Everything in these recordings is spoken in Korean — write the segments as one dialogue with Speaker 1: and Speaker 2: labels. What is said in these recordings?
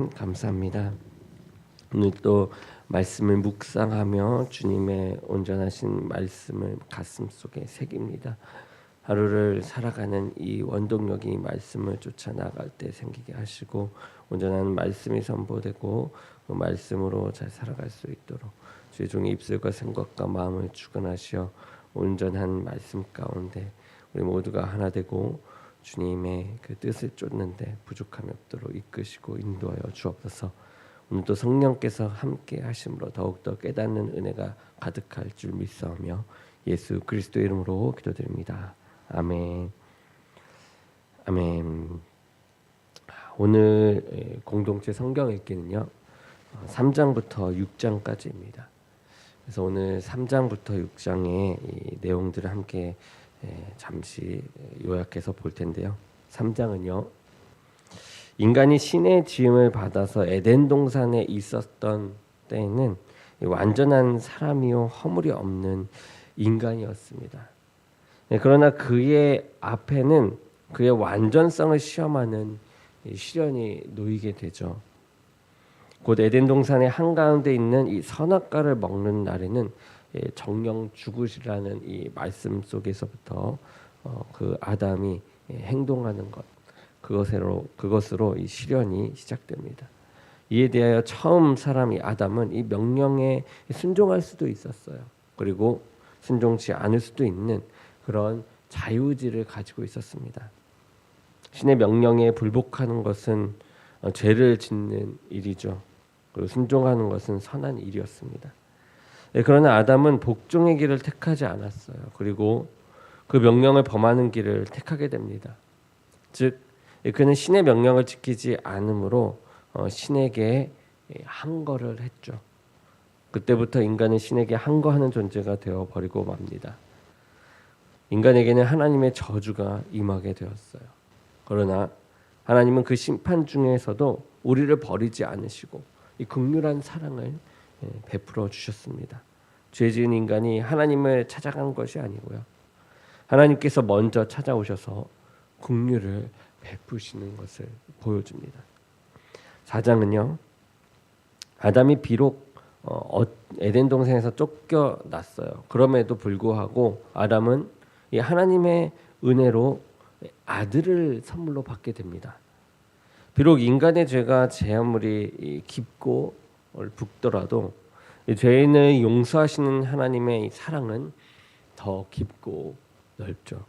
Speaker 1: 음, 감사합니다. 오늘 또 말씀을 묵상하며 주님의 온전하신 말씀을 가슴 속에 새깁니다. 하루를 살아가는 이 원동력이 말씀을 쫓아 나갈 때 생기게 하시고 온전한 말씀이 선보되고 그 말씀으로 잘 살아갈 수 있도록 주의 종의 입술과 생각과 마음을 주관하시어 온전한 말씀 가운데 우리 모두가 하나 되고 주님의 그 뜻을 쫓는데 부족함이 없도록 이끄시고 인도하여 주옵소서. 오늘도 성령께서 함께 하심으로 더욱더 깨닫는 은혜가 가득할 줄 믿사오며 예수 그리스도 이름으로 기도드립니다. 아멘. 아멘. 오늘 예, 공동체 성경 읽기는요. 3장부터 6장까지입니다. 그래서 오늘 3장부터 6장의 이 내용들을 함께 예, 잠시 요약해서 볼 텐데요. 3장은요. 인간이 신의 지음을 받아서 에덴 동산에 있었던 때에는 완전한 사람이요 허물이 없는 인간이었습니다. 예, 그러나 그의 앞에는 그의 완전성을 시험하는 시련이 놓이게 되죠. 곧 에덴 동산의 한가운데 있는 이 선악과를 먹는 날에는 예, 정령 죽으시라는 이 말씀 속에서부터 어, 그 아담이 예, 행동하는 것 그것으로 그것으로 이 실현이 시작됩니다. 이에 대하여 처음 사람이 아담은 이 명령에 순종할 수도 있었어요. 그리고 순종치 않을 수도 있는 그런 자유지를 가지고 있었습니다. 신의 명령에 불복하는 것은 어, 죄를 짓는 일이죠. 그리고 순종하는 것은 선한 일이었습니다. 예, 그러나 아담은 복종의 길을 택하지 않았어요. 그리고 그 명령을 범하는 길을 택하게 됩니다. 즉 예, 그는 신의 명령을 지키지 않으므로 어, 신에게 한 거를 했죠. 그때부터 인간은 신에게 한거 하는 존재가 되어 버리고 맙니다. 인간에게는 하나님의 저주가 임하게 되었어요. 그러나 하나님은 그 심판 중에서도 우리를 버리지 않으시고 이 극률한 사랑을 예, 베풀어 주셨습니다. 죄 지은 인간이 하나님을 찾아간 것이 아니고요. 하나님께서 먼저 찾아오셔서 국류를 베푸시는 것을 보여줍니다. 4장은요. 아담이 비록 어, 어, 에덴 동산에서 쫓겨났어요. 그럼에도 불구하고 아담은 이 하나님의 은혜로 아들을 선물로 받게 됩니다. 비록 인간의 죄가 제 아무리 깊고 을붙더라도 죄인을 용서하시는 하나님의 사랑은 더 깊고 넓죠.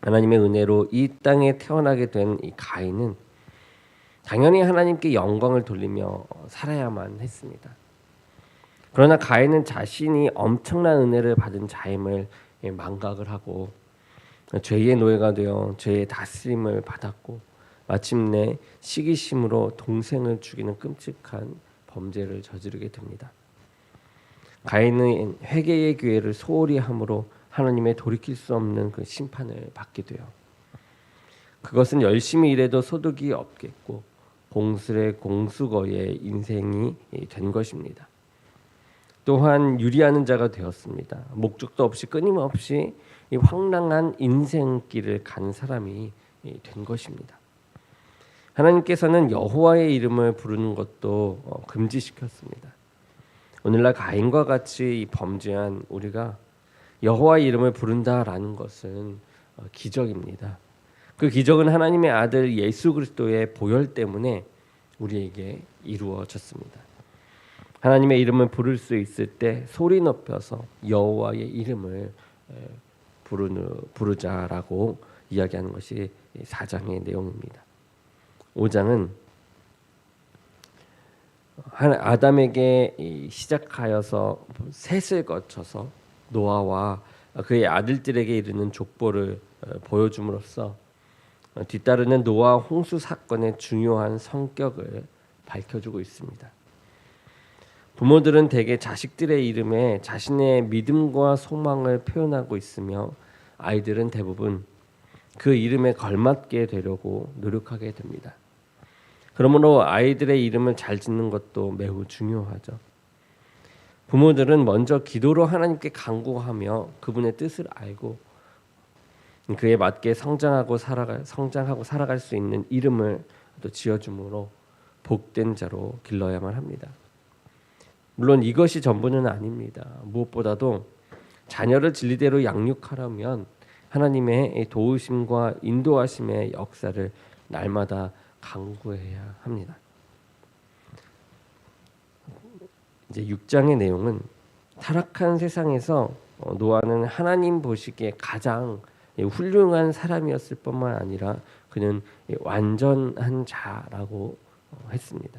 Speaker 1: 하나님의 은혜로 이 땅에 태어나게 된 이 가인은 당연히 하나님께 영광을 돌리며 살아야만 했습니다. 그러나 가인은 자신이 엄청난 은혜를 받은 자임을 망각을 하고 죄의 노예가 되어 죄의 다스림을 받았고 마침내 시기심으로 동생을 죽이는 끔찍한 범죄를 저지르게 됩니다. 가인은 회개의 기회를 소홀히 함으로 하나님의 돌이킬 수 없는 그 심판을 받게 돼요. 그것은 열심히 일해도 소득이 없겠고 공수의 공수거의 인생이 된 것입니다. 또한 유리하는 자가 되었습니다. 목적도 없이 끊임없이 이 황량한 인생길을 간 사람이 된 것입니다. 하나님께서는 여호와의 이름을 부르는 것도 어, 금지시켰습니다. 오늘날 가인과 같이 범죄한 우리가 여호와의 이름을 부른다라는 것은 어, 기적입니다. 그 기적은 하나님의 아들 예수 그리스도의 보혈 때문에 우리에게 이루어졌습니다. 하나님의 이름을 부를 수 있을 때 소리 높여서 여호와의 이름을 부르자라고 이야기하는 것이 사장의 내용입니다. 5장은 아담에게 시작하여서 셋을 거쳐서 노아와 그의 아들들에게 이르는 족보를 어, 보여줌으로써 어, 뒤따르는 노아 홍수 사건의 중요한 성격을 밝혀주고 있습니다. 부모들은 대개 자식들의 이름에 자신의 믿음과 소망을 표현하고 있으며 아이들은 대부분 그 이름에 걸맞게 되려고 노력하게 됩니다. 그러므로 아이들의 이름을 잘 짓는 것도 매우 중요하죠. 부모들은 먼저 기도로 하나님께 간구하며 그분의 뜻을 알고 그에 맞게 성장하고 살아갈 성장하고 살아갈 수 있는 이름을 또 지어줌으로 복된 자로 길러야만 합니다. 물론 이것이 전부는 아닙니다. 무엇보다도 자녀를 진리대로 양육하려면 하나님의 도우심과 인도하심의 역사를 날마다 강구해야 합니다. 이제 6장의 내용은 타락한 세상에서 어, 노아는 하나님 보시기에 가장 훌륭한 사람이었을 뿐만 아니라 그는 완전한 자라고 어, 했습니다.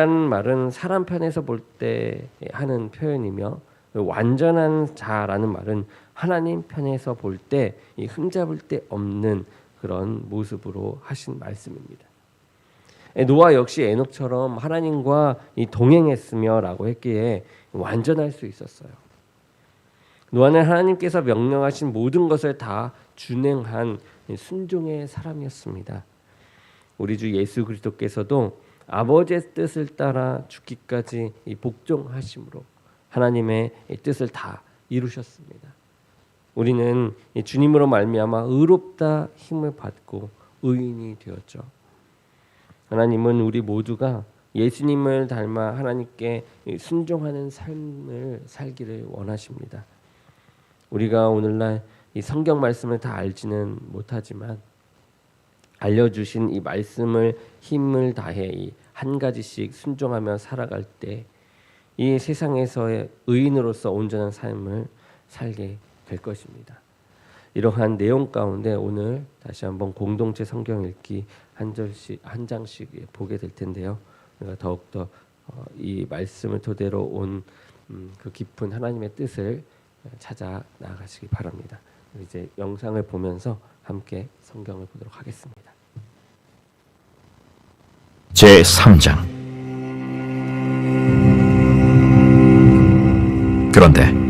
Speaker 1: 의인이라는 말은 사람 편에서 볼 때 하는 표현이며 완전한 자라는 말은 하나님 편에서 볼때이 흠잡을 데 없는 그런 모습으로 하신 말씀입니다. 예, 노아 역시 에녹처럼 하나님과 동행했으며라고 했기에 완전할 수 있었어요. 노아는 하나님께서 명령하신 모든 것을 다 준행한 순종의 사람이었습니다. 우리 주 예수 그리스도께서도 아버지의 뜻을 따라 죽기까지 복종하심으로 하나님의 뜻을 다 이루셨습니다. 우리는 주님으로 말미암아 의롭다 힘을 받고 의인이 되었죠. 하나님은 우리 모두가 예수님을 닮아 하나님께 순종하는 삶을 살기를 원하십니다. 우리가 오늘날 이 성경 말씀을 다 알지는 못하지만 알려주신 이 말씀을 힘을 다해 이한 가지씩 순종하며 살아갈 때 이 세상에서의 의인으로서 온전한 삶을 살게 될 것입니다. 이러한 내용 가운데 오늘 다시 한번 공동체 성경 읽기 한 절씩 한 장씩 보게 될 텐데요. 우리가 더욱더 어, 이 말씀을 토대로 온그 음, 깊은 하나님의 뜻을 찾아 나가시기 바랍니다. 이제 영상을 보면서 함께 성경을 보도록 하겠습니다.
Speaker 2: 제 3장 그런데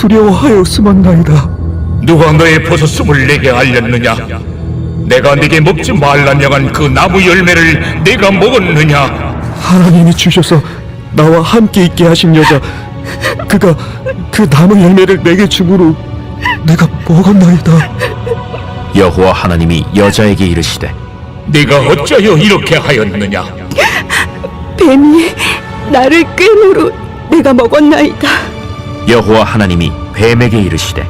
Speaker 3: 두려워하였음한나이다.
Speaker 4: 누가 너의 버섯숨을 내게 알렸느냐? 내가 네게 먹지 말라명한 그 나무 열매를 내가 먹었느냐?
Speaker 3: 하나님이 주셔서 나와 함께 있게 하신 여자, 그가 그 나무 열매를 내게 주므로 내가 먹었나이다.
Speaker 2: 여호와 하나님이 여자에게 이르시되 네가 어찌하여 이렇게 하였느냐?
Speaker 5: 뱀이 나를 꿰므로 내가 먹었나이다.
Speaker 2: 여호와 하나님이 뱀에게 이르시되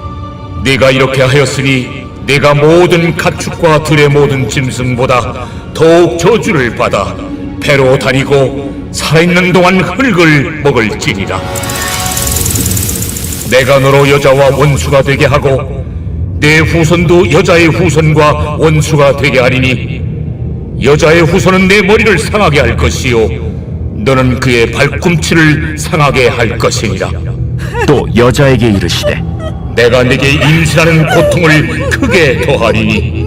Speaker 2: 네가 이렇게 하였으니 네가 모든 가축과 들의 모든 짐승보다 더욱 저주를 받아 배로 다니고 살아있는 동안 흙을 먹을지니라
Speaker 4: 내가 너로 여자와 원수가 되게 하고 내 후손도 여자의 후손과 원수가 되게 하리니 여자의 후손은 내 머리를 상하게 할 것이요 너는 그의 발꿈치를 상하게 할 것이니라
Speaker 2: 또 여자에게 이르시되 내가 네게 임신하는 고통을 크게 더하리니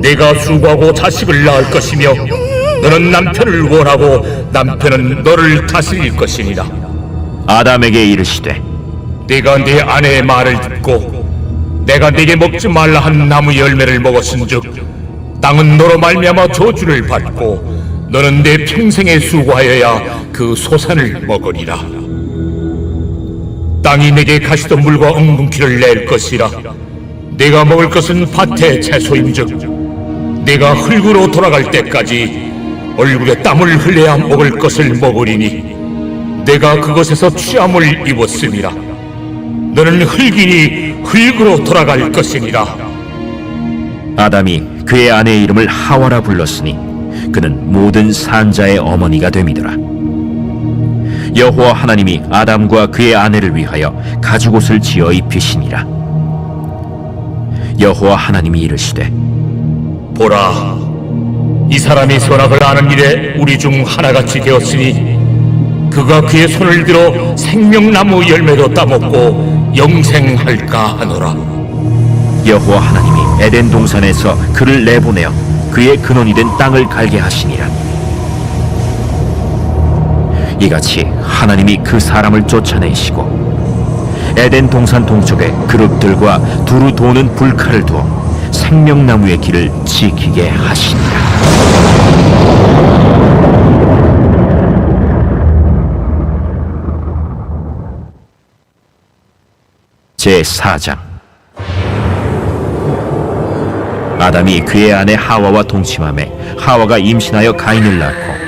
Speaker 2: 네가 수고하고 자식을 낳을 것이며 너는 남편을 원하고 남편은 너를 다스릴 것이니라 아담에게 이르시되 네가네 아내의 말을 듣고 내가 네게 먹지 말라 한 나무 열매를 먹었은즉 땅은 너로 말미암아 저주를 받고 너는 내 평생에 수고하여야 그 소산을 먹으리라
Speaker 4: 땅이 내게 가시던 물과 엉겅퀴를 낼 것이라 내가 먹을 것은 밭의 채소인즉 내가 흙으로 돌아갈 때까지 얼굴에 땀을 흘려야 먹을 것을 먹으리니 내가 그곳에서 취함을 입었습니다 너는 흙이니 흙으로 돌아갈 것이니라
Speaker 2: 아담이 그의 아내의 이름을 하와라 불렀으니 그는 모든 산자의 어머니가 됨이더라 여호와 하나님이 아담과 그의 아내를 위하여 가죽옷을 지어 입히시니라 여호와 하나님이 이르시되 보라 이 사람이 선악을 아는 일에 우리 중 하나같이 되었으니 그가 그의 손을 들어 생명나무 열매도 따먹고 영생할까 하노라 여호와 하나님이 에덴 동산에서 그를 내보내어 그의 근원이 된 땅을 갈게 하시니라 이같이 하나님이 그 사람을 쫓아내시고 에덴 동산 동쪽에 그룹들과 두루 도는 불칼을 두어 생명나무의 길을 지키게 하시니라. 제4장 아담이 그의 아내 하와와 동침함에 하와가 임신하여 가인을 낳고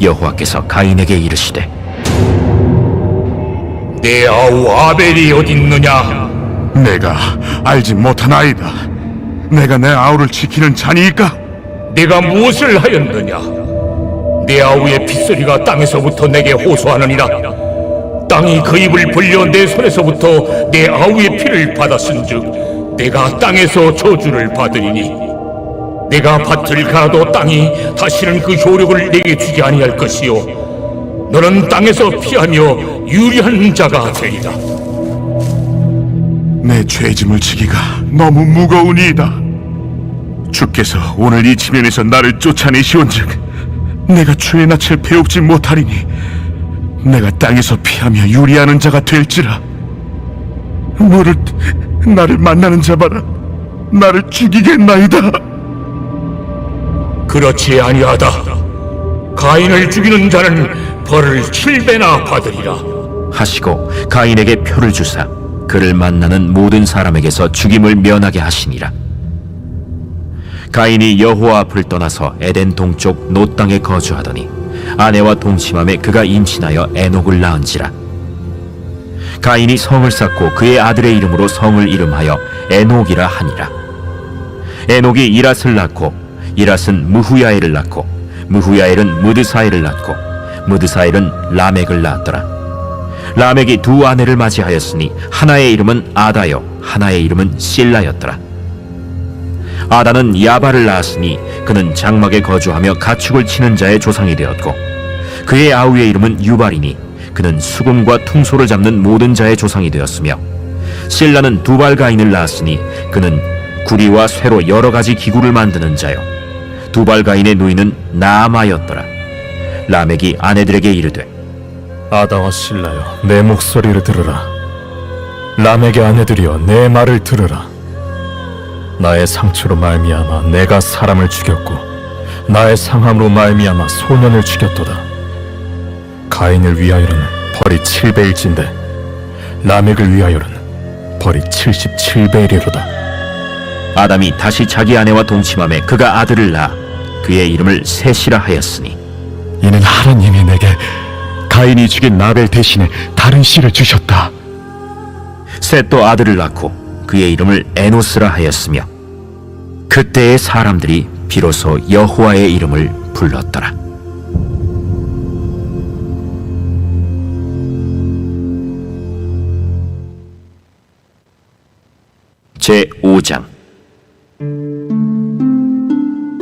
Speaker 2: 여호와께서 가인에게 이르시되
Speaker 4: 내 아우 아벨이 어디 있느냐?
Speaker 3: 내가 알지 못하나이다. 내가 내 아우를 지키는 자니까
Speaker 4: 내가 무엇을 하였느냐? 내 아우의 핏소리가 땅에서부터 내게 호소하느니라. 땅이 그 입을 벌려 내 손에서부터 내 아우의 피를 받았은즉 내가 땅에서 저주를 받으리니 내가 밭을 갈아도 땅이 다시는 그 효력을 내게 주지 아니할 것이요 너는 땅에서 피하며 유리한 자가 되리다내
Speaker 3: 죄짐을 지기가 너무 무거우니이다 주께서 오늘 이 지면에서 나를 쫓아내시온즉 내가 주의 낯을 배우지 못하리니 내가 땅에서 피하며 유리하는 자가 될지라 너를 나를 만나는 자마라 나를 죽이겠나이다
Speaker 4: 그렇지 아니하다. 가인을 죽이는 자는 벌을 칠배나 받으리라.
Speaker 2: 하시고 가인에게 표를 주사 그를 만나는 모든 사람에게서 죽임을 면하게 하시니라. 가인이 여호와 앞을 떠나서 에덴 동쪽 노 땅에 거주하더니 아내와 동침함에 그가 임신하여 에녹을 낳은지라. 가인이 성을 쌓고 그의 아들의 이름으로 성을 이름하여 에녹이라 하니라. 에녹이 이랏을 낳고 이랏은 무후야엘을 낳고 무후야엘은 무드사엘을 낳고 무드사엘은 라멕을 낳았더라. 라멕이 두 아내를 맞이하였으니 하나의 이름은 아다요 하나의 이름은 실라였더라. 아다는 야바를 낳았으니 그는 장막에 거주하며 가축을 치는 자의 조상이 되었고 그의 아우의 이름은 유발이니 그는 수금과 퉁소를 잡는 모든 자의 조상이 되었으며 실라는 두발 가인을 낳았으니 그는 구리와 쇠로 여러 가지 기구를 만드는 자요 두발가인의 누이는 남아였더라 라멕이 아내들에게 이르되 아다와 신라여 내 목소리를 들으라 라멕의 아내들이여 내 말을 들으라 나의 상처로 말미암아 내가 사람을 죽였고 나의 상함으로 말미암아 소년을 죽였도다 가인을 위하여는 벌이 7배일진데 라멕을 위하여는 벌이 7 7배이로다 아담이 다시 자기 아내와 동침함에 그가 아들을 낳아 그의 이름을 셋이라 하였으니
Speaker 3: 이는 하나님이 내게 가인이 죽인 나벨 대신에 다른 씨를 주셨다.
Speaker 2: 셋도 아들을 낳고 그의 이름을 에노스라 하였으며 그때의 사람들이 비로소 여호와의 이름을 불렀더라. 제 5장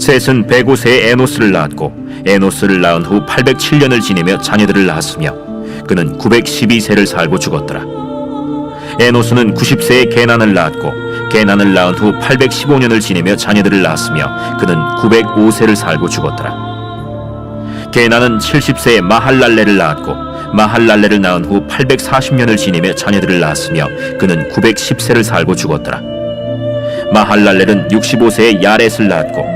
Speaker 2: 셋은 105세에 에노스를 낳았고 에노스를 낳은 후 807년을 지내며 자녀들을 낳았으며 그는 912세를 살고 죽었더라. 에노스는 90세에 게난을 낳았고 게난을 낳은 후 815년을 지내며 자녀들을 낳았으며 그는 905세를 살고 죽었더라. 게난은 70세에 마할랄레를 낳았고 마할랄레를 낳은 후 840년을 지내며 자녀들을 낳았으며 그는 910세를 살고 죽었더라. 마할랄레는 65세에 야렛을 낳았고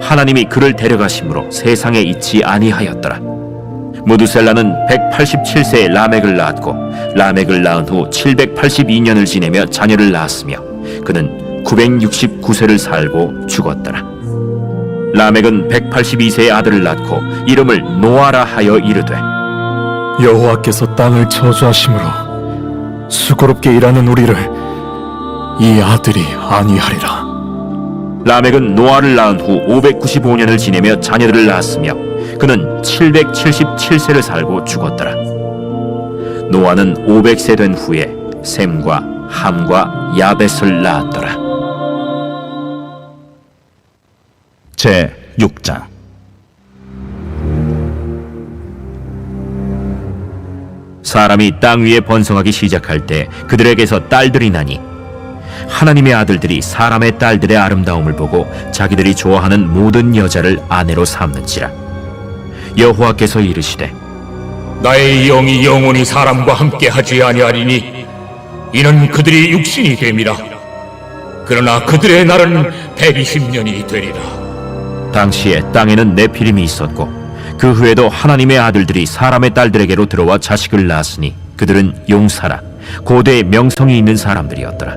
Speaker 2: 하나님이 그를 데려가심으로 세상에 있지 아니하였더라. 무두셀라는 187세에 라멕을 낳았고 라멕을 낳은 후 782년을 지내며 자녀를 낳았으며 그는 969세를 살고 죽었더라. 라멕은 182세의 아들을 낳고 이름을 노아라 하여 이르되
Speaker 3: 여호와께서 땅을 저주하심으로 수고롭게 일하는 우리를 이 아들이 안위하리라.
Speaker 2: 라멕은 노아를 낳은 후 595년을 지내며 자녀들을 낳았으며 그는 777세를 살고 죽었더라. 노아는 500세 된 후에 샘과 함과 야벳을 낳았더라. 제 6장 사람이 땅 위에 번성하기 시작할 때 그들에게서 딸들이 나니 하나님의 아들들이 사람의 딸들의 아름다움을 보고 자기들이 좋아하는 모든 여자를 아내로 삼는지라 여호와께서 이르시되 나의 영이 영원히 사람과 함께 하지 아니하리니 이는 그들이 육신이 됨이라 그러나 그들의 날은 120년이 되리라 당시에 땅에는 네피림이 있었고 그 후에도 하나님의 아들들이 사람의 딸들에게로 들어와 자식을 낳았으니 그들은 용사라 고대 명성이 있는 사람들이었더라.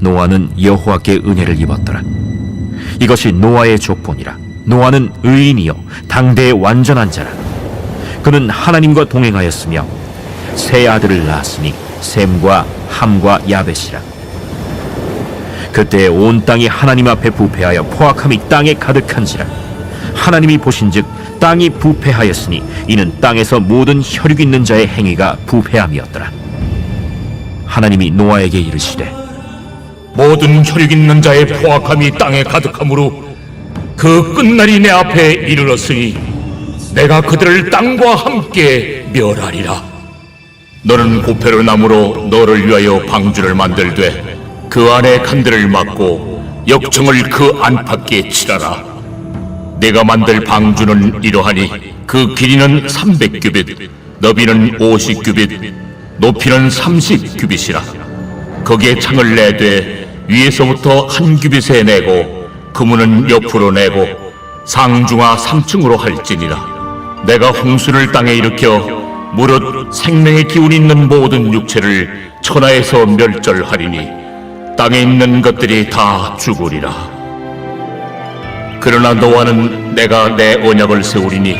Speaker 2: 노아는 여호와께 은혜를 입었더라. 이것이 노아의 조건이라. 노아는 의인이요 당대의 완전한 자라. 그는 하나님과 동행하였으며 세 아들을 낳았으니 샘과 함과 야벳이라. 그때 온 땅이 하나님 앞에 부패하여 포악함이 땅에 가득한지라. 하나님이 보신즉 땅이 부패하였으니 이는 땅에서 모든 혈육 있는 자의 행위가 부패함이었더라. 하나님이 노아에게 이르시되 모든 혈육 있는 자의 포악함이 땅에 가득하므로 그 끝날이 내 앞에 이르렀으니 내가 그들을 땅과 함께 멸하리라.
Speaker 4: 너는 고패르 나무로 너를 위하여 방주를 만들되 그 안에 간들을 막고 역청을 그 안팎에 칠하라. 내가 만들 방주는 이러하니 그 길이는 300규빗, 너비는 50규빗, 높이는 30규빗이라. 거기에 창을 내되 위에서부터 한 규빗에 내고 그문은 옆으로 내고 상중하 3층으로 할지니라 내가 홍수를 땅에 일으켜 무릇 생명의 기운이 있는 모든 육체를 천하에서 멸절하리니 땅에 있는 것들이 다 죽으리라 그러나 너와는 내가 내 언약을 세우리니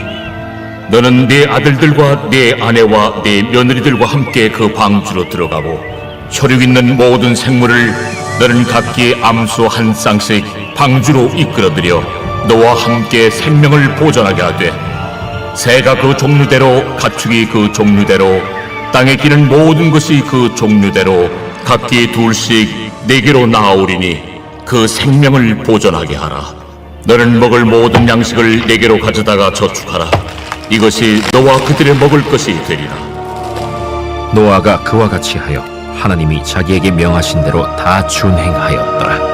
Speaker 4: 너는 네 아들들과 네 아내와 네 며느리들과 함께 그 방주로 들어가고 혈육 있는 모든 생물을 너는 각기 암수 한 쌍씩 방주로 이끌어들여 너와 함께 생명을 보존하게 하되 새가 그 종류대로 가축이 그 종류대로 땅에 기는 모든 것이 그 종류대로 각기 둘씩 네 개로 나아오리니 그 생명을 보존하게 하라 너는 먹을 모든 양식을 네 개로 가져다가 저축하라 이것이 너와 그들의 먹을 것이 되리라
Speaker 2: 노아가 그와 같이 하여 하나님이 자기에게 명하신 대로 다 준행하였더라.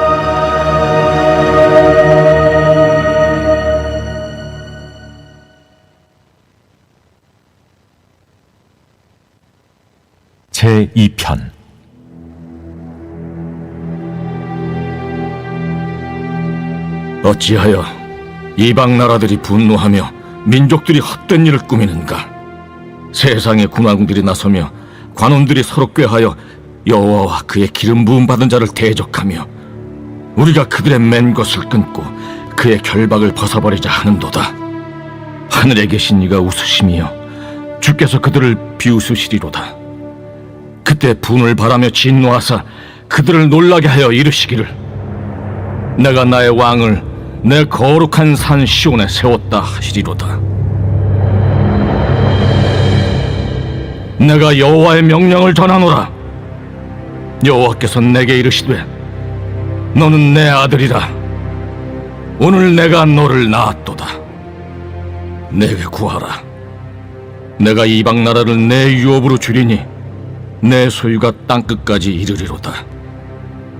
Speaker 2: 제2편 어찌하여 이방 나라들이 분노하며 민족들이 헛된 일을 꾸미는가 세상의 군왕들이 나서며 관원들이 서로 꾀하여 여호와와 그의 기름 부음 받은 자를 대적하며 우리가 그들의 맨 것을 끊고 그의 결박을 벗어버리자 하는도다. 하늘에 계신 이가 웃으시며 주께서 그들을 비웃으시리로다. 그때 분을 바라며 진노하사 그들을 놀라게 하여 이르시기를 내가 나의 왕을 내 거룩한 산 시온에 세웠다 하시리로다. 내가 여호와의 명령을 전하노라. 여호와께서 내게 이르시되 너는 내 아들이라 오늘 내가 너를 낳았도다 내게 구하라 내가 이방 나라를 내 유업으로 줄이니 내 소유가 땅 끝까지 이르리로다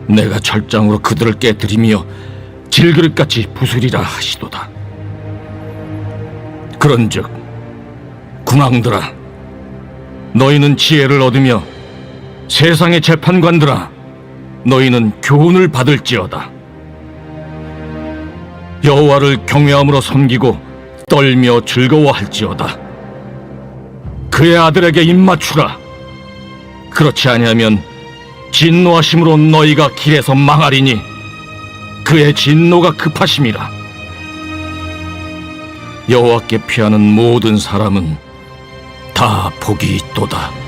Speaker 2: 내가 철장으로 그들을 깨뜨리며 질그릇같이 부수리라 하시도다 그런즉 군왕들아 너희는 지혜를 얻으며 세상의 재판관들아, 너희는 교훈을 받을지어다. 여호와를 경외함으로 섬기고 떨며 즐거워할지어다. 그의 아들에게 입맞추라. 그렇지 아니하면 진노하심으로 너희가 길에서 망하리니 그의 진노가 급하심이라. 여호와께 피하는 모든 사람은 다 복이 있도다.